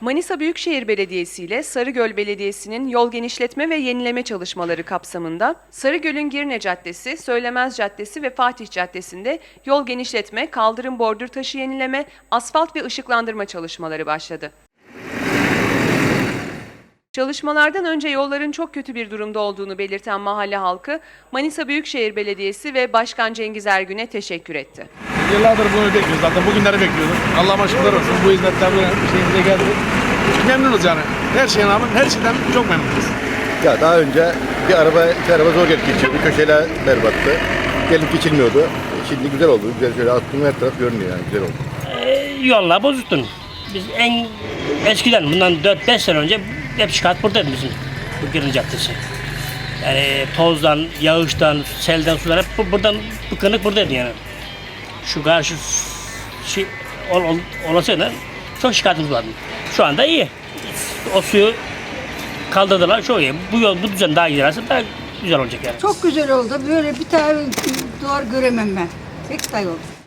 Manisa Büyükşehir Belediyesi ile Sarıgöl Belediyesi'nin yol genişletme ve yenileme çalışmaları kapsamında Sarıgöl'ün Girne Caddesi, Söylemez Caddesi ve Fatih Caddesi'nde yol genişletme, kaldırım bordür taşı yenileme, asfalt ve ışıklandırma çalışmaları başladı. Çalışmalardan önce yolların çok kötü bir durumda olduğunu belirten mahalle halkı, Manisa Büyükşehir Belediyesi ve Başkan Cengiz Ergün'e teşekkür etti. Yıllardır bunu bekliyoruz zaten. Bugünleri bekliyorduk. Allah'a şükürler olsun. Bu hizmetler bu şeyimize geldi. Memnunuz yani. Her şeyin rağmen her şeyden çok memnunuz. Ya daha önce bir araba, iki araba zor gelip geçiyordu. Köşeler berbattı. Gelip geçilmiyordu. Şimdi güzel oldu. Güzel şöyle attım her taraf görünüyor yani. Güzel oldu. E, yollar bozuktun. Biz en eskiden bundan 4-5 sene önce hep şikayet buradaydı bizim bu Girin Caddesi. Yani tozdan, yağıştan, selden, sular hep bu- buradan bıkınık buradaydı yani. Şu karşı şey ol, ol, olasıyla çok şikayetimiz vardı. Şu anda iyi. O suyu kaldırdılar çok iyi. Bu yol, bu düzen daha giderse daha güzel olacak yani. Çok güzel oldu. Böyle bir tane duvar göremem ben. Pek day oldu.